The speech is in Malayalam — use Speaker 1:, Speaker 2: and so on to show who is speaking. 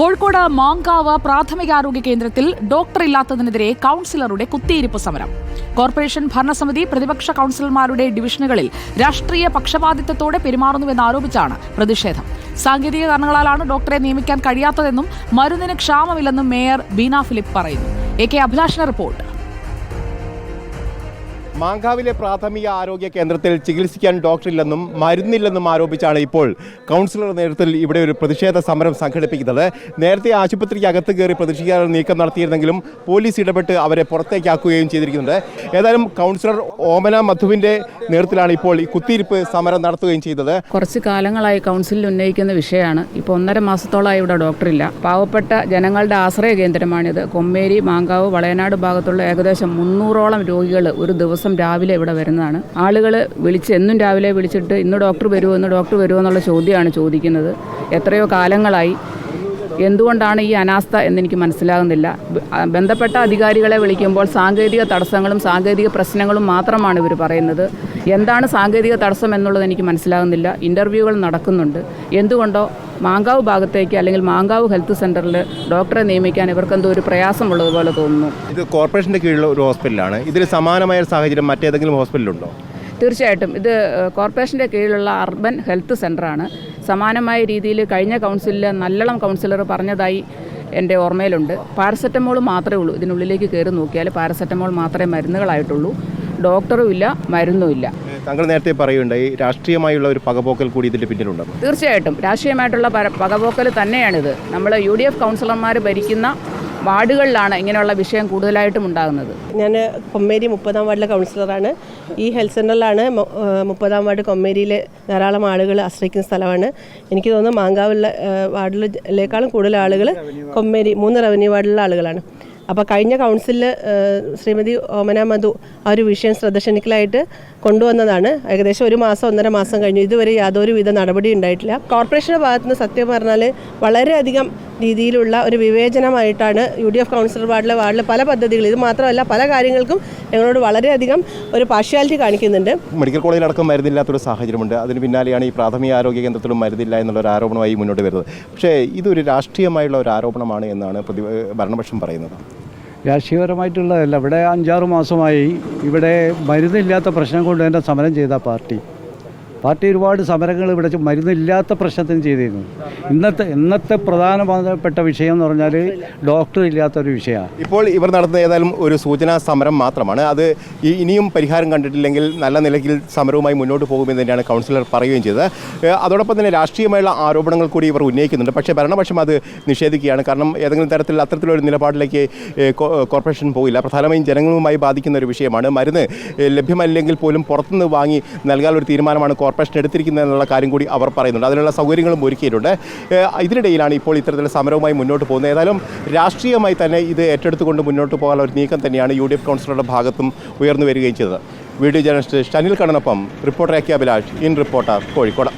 Speaker 1: കോഴിക്കോട് മാങ്കാവ് പ്രാഥമികാരോഗ്യ കേന്ദ്രത്തിൽ ഡോക്ടർ ഇല്ലാത്തതിനെതിരെ കൗൺസിലറുടെ കുത്തിയിരിപ്പ് സമരം. കോർപ്പറേഷൻ ഭരണസമിതി പ്രതിപക്ഷ കൌൺസിലർമാരുടെ ഡിവിഷനുകളിൽ രാഷ്ട്രീയ പക്ഷപാതിത്വത്തോടെ പെരുമാറുന്നുവെന്നാരോപിച്ചാണ് പ്രതിഷേധം. സാങ്കേതിക കാരണങ്ങളാലാണ് ഡോക്ടറെ നിയമിക്കാൻ കഴിയാത്തതെന്നും മരുന്നിന് ക്ഷാമമില്ലെന്നും മേയർ ബീന ഫിലിപ്പ് പറയുന്നു. എ കെ അഭിലാഷിന്റെ റിപ്പോർട്ട്.
Speaker 2: മാങ്കാവിലെ പ്രാഥമിക ആരോഗ്യ കേന്ദ്രത്തിൽ ചികിത്സിക്കാൻ ഡോക്ടറില്ലെന്നും മരുന്നില്ലെന്നും ആരോപിച്ചാണ് ഇപ്പോൾ കൗൺസിലർ നേതൃത്വത്തിൽ ഇവിടെ ഒരു പ്രതിഷേധ സമരം സംഘടിപ്പിക്കുന്നത്. നേരത്തെ ആശുപത്രിക്ക് അകത്ത് കയറി പ്രതിഷേധിക്കാൻ നീക്കം നടത്തിയിരുന്നെങ്കിലും പോലീസ് ഇടപെട്ട് അവരെ പുറത്തേക്കാക്കുകയും ചെയ്തിരിക്കുന്നുണ്ട്. ഏതായാലും കൗൺസിലർ ഓമന മധുവിന്റെ നേതൃത്വത്തിലാണ് ഇപ്പോൾ ഈ കുത്തിയിരിപ്പ് സമരം നടത്തുകയും ചെയ്തത്.
Speaker 3: കുറച്ച് കാലങ്ങളായി കൗൺസിലിൽ ഉന്നയിക്കുന്ന വിഷയമാണ്. ഇപ്പോൾ ഒന്നര മാസത്തോളമായി ഇവിടെ ഡോക്ടറില്ല. പാവപ്പെട്ട ജനങ്ങളുടെ ആശ്രയ കേന്ദ്രമാണിത്. കൊമ്മേരി മാങ്കാവ് വളയനാട് ഭാഗത്തുള്ള ഏകദേശം മുന്നൂറോളം രോഗികൾ ഒരു ദിവസം രാവിലെ ഇവിടെ വരുന്നതാണ്. ആളുകൾ വിളിച്ച് എന്നും രാവിലെ വിളിച്ചിട്ട് ഇന്ന് ഡോക്ടർ വരുമോ ഇന്ന് ഡോക്ടർ വരുമോ എന്നുള്ള ചോദ്യമാണ് ചോദിക്കുന്നത്. എത്രയോ കാലങ്ങളായി. എന്തുകൊണ്ടാണ് ഈ അനാസ്ഥ എന്നെനിക്ക് മനസ്സിലാകുന്നില്ല. ബന്ധപ്പെട്ട അധികാരികളെ വിളിക്കുമ്പോൾ സാങ്കേതിക തടസ്സങ്ങളും സാങ്കേതിക പ്രശ്നങ്ങളും മാത്രമാണ് ഇവർ പറയുന്നത്. എന്താണ് സാങ്കേതിക തടസ്സം എന്നുള്ളത് എനിക്ക് മനസ്സിലാകുന്നില്ല. ഇന്റർവ്യൂകൾ നടക്കുന്നുണ്ട്. എന്തുകൊണ്ടോ മാങ്കാവ് ഭാഗത്തേക്ക് അല്ലെങ്കിൽ മാങ്കാവ് ഹെൽത്ത് സെന്ററിൽ ഡോക്ടറെ നിയമിക്കാൻ ഇവർക്കെന്തോ ഒരു പ്രയാസമുള്ളതുപോലെ തോന്നുന്നു.
Speaker 2: ഇത് കോർപ്പറേഷന്റെ കീഴിലുള്ള ഒരു ഹോസ്പിറ്റലാണ്. ഇതിൽ സമാനമായ സാഹചര്യം മറ്റേതെങ്കിലും ഹോസ്പിറ്റലുണ്ടോ
Speaker 3: തീർച്ചയായിട്ടും. ഇത് കോർപ്പറേഷന്റെ കീഴിലുള്ള അർബൻ ഹെൽത്ത് സെന്ററാണ് സമാനമായ രീതിയിൽ കഴിഞ്ഞ കൗൺസിലിൽ നല്ലളം കൗൺസിലർ പറഞ്ഞതായി എന്റെ ഓർമ്മയിലുണ്ട്. പാരസെറ്റമോൾ മാത്രമേ ഉള്ളൂ. ഇതിനുള്ളിലേക്ക് കയറി നോക്കിയാൽ പാരസെറ്റമോൾ മാത്രമേ മരുന്നുകളായിട്ടുള്ളൂ. ഡോക്ടറും ഇല്ല മരുന്നും ഇല്ല
Speaker 2: താങ്കൾ നേരത്തെ പറയുണ്ടായി രാഷ്ട്രീയമായുള്ള ഒരു പകപോക്കൽ കൂടി ഇതിന്റെ പിന്നിലുണ്ടെന്ന്
Speaker 3: തീർച്ചയായിട്ടും. രാഷ്ട്രീയമായിട്ടുള്ള പകപോക്കൽ തന്നെയാണിത്. നമ്മൾ യു ഡി എഫ് കൗൺസിലർമാർ ഭരിക്കുന്ന വാർഡുകളിലാണ് ഇങ്ങനെയുള്ള വിഷയം കൂടുതലായിട്ടും ഉണ്ടാകുന്നത്.
Speaker 4: ഞാൻ കൊമ്മേരി മുപ്പതാം വാർഡിലെ കൗൺസിലറാണ്. ഈ ഹെൽത്ത് സെന്ററിലാണ് മുപ്പതാം വാർഡ് കൊമ്മേരിയിലെ ധാരാളം ആളുകൾ ആശ്രയിക്കുന്ന സ്ഥലമാണ്. എനിക്ക് തോന്നുന്നു മാങ്കാവുള്ള വാർഡിലേക്കാളും കൂടുതൽ ആളുകൾ കൊമ്മേരി മൂന്ന് റവന്യൂ വാർഡിലുള്ള ആളുകളാണ്. അപ്പോൾ കഴിഞ്ഞ കൗൺസിലിൽ ശ്രീമതി ഓമന മധു ആ ഒരു വിഷയം ശ്രദ്ധ ക്ഷണിക്കലായിട്ട് കൊണ്ടുവന്നതാണ്. ഏകദേശം ഒരു മാസം ഒന്നര മാസം കഴിഞ്ഞു. ഇതുവരെ യാതൊരുവിധ നടപടി ഉണ്ടായിട്ടില്ല. കോർപ്പറേഷന്റെ ഭാഗത്തുനിന്ന് സത്യം പറഞ്ഞാൽ വളരെയധികം രീതിയിലുള്ള ഒരു വിവേചനമായിട്ടാണ് യു ഡി എഫ് കൗൺസിലർ വാർഡിലെ വാർഡിലെ പല പദ്ധതികൾ. ഇത് മാത്രമല്ല പല കാര്യങ്ങൾക്കും ഞങ്ങളോട് വളരെയധികം ഒരു പാർഷ്യാലിറ്റി കാണിക്കുന്നുണ്ട്.
Speaker 2: മെഡിക്കൽ കോളേജിൽ അടക്കം മരുന്നില്ലാത്തൊരു സാഹചര്യമുണ്ട്. അതിന് പിന്നാലെയാണ് ഈ പ്രാഥമിക ആരോഗ്യ കേന്ദ്രത്തിലും മരുന്നില്ല എന്നുള്ള ഒരു ആരോപണമായി മുന്നോട്ട് വരുന്നത്. പക്ഷേ ഇതൊരു രാഷ്ട്രീയമായുള്ള ഒരു ആരോപണമാണ് എന്നാണ് പ്രതി ഭരണപക്ഷം പറയുന്നത്.
Speaker 5: രാഷ്ട്രീയപരമായിട്ടുള്ളതല്ല. ഇവിടെ അഞ്ചാറ് മാസമായി ഇവിടെ മരുന്നില്ലാത്ത പ്രശ്നം കൊണ്ട് തന്നെ സമരം ചെയ്ത പാർട്ടി. പാർട്ടി ഒരുപാട് സമരങ്ങൾ ഇവിടെ മരുന്നില്ലാത്ത പ്രശ്നത്തിന് ചെയ്തിരുന്നു. ഇന്നത്തെ ഇന്നത്തെ പ്രധാനപ്പെട്ട വിഷയം എന്ന് പറഞ്ഞാൽ ഡോക്ടർ ഇല്ലാത്ത ഒരു വിഷയമാണ്.
Speaker 2: ഇപ്പോൾ ഇവർ നടത്തുന്ന ഏതായാലും ഒരു സൂചനാ സമരം മാത്രമാണ്. അത് ഇനിയും പരിഹാരം കണ്ടിട്ടില്ലെങ്കിൽ നല്ല നിലയ്ക്ക് സമരവുമായി മുന്നോട്ട് പോകുമെന്ന് തന്നെയാണ് കൗൺസിലർ പറയുകയും ചെയ്തത്. അതോടൊപ്പം തന്നെ രാഷ്ട്രീയമായുള്ള ആരോപണങ്ങൾ കൂടി ഇവർ ഉന്നയിക്കുന്നുണ്ട്. പക്ഷേ ഭരണപക്ഷം അത് നിഷേധിക്കുകയാണ്. കാരണം ഏതെങ്കിലും തരത്തിൽ അത്തരത്തിലൊരു നിലപാടിലേക്ക് കോർപ്പറേഷൻ പോയില്ല പ്രധാനമായും ജനങ്ങളുമായി ബാധിക്കുന്ന ഒരു വിഷയമാണ്. മരുന്ന് ലഭ്യമല്ലെങ്കിൽ പോലും പുറത്തുനിന്ന് വാങ്ങി നൽകാനുള്ള ഒരു തീരുമാനമാണ് എടുത്തിരിക്കുന്നത് എന്നുള്ള കാര്യം കൂടി അവർ പറയുന്നുണ്ട്. അതിനുള്ള സൗകര്യങ്ങളും ഒരുക്കിയിട്ടുണ്ട്. ഇതിനിടയിലാണ് ഇപ്പോൾ ഇത്തരത്തിൽ സമരവുമായി മുന്നോട്ട് പോകുന്നത്. ഏതായാലും രാഷ്ട്രീയമായി തന്നെ ഇത് ഏറ്റെടുത്തുകൊണ്ട് മുന്നോട്ട് പോകാനുള്ള ഒരു നീക്കം തന്നെയാണ് യു ഡി എഫ് കൗൺസിലറുടെ ഭാഗത്തും ഉയർന്നു വരികയും ചെയ്തത്. Video journalist Shanil കണ്ണനൊപ്പം reporter A K Abhilash. In reporter Kozhikode.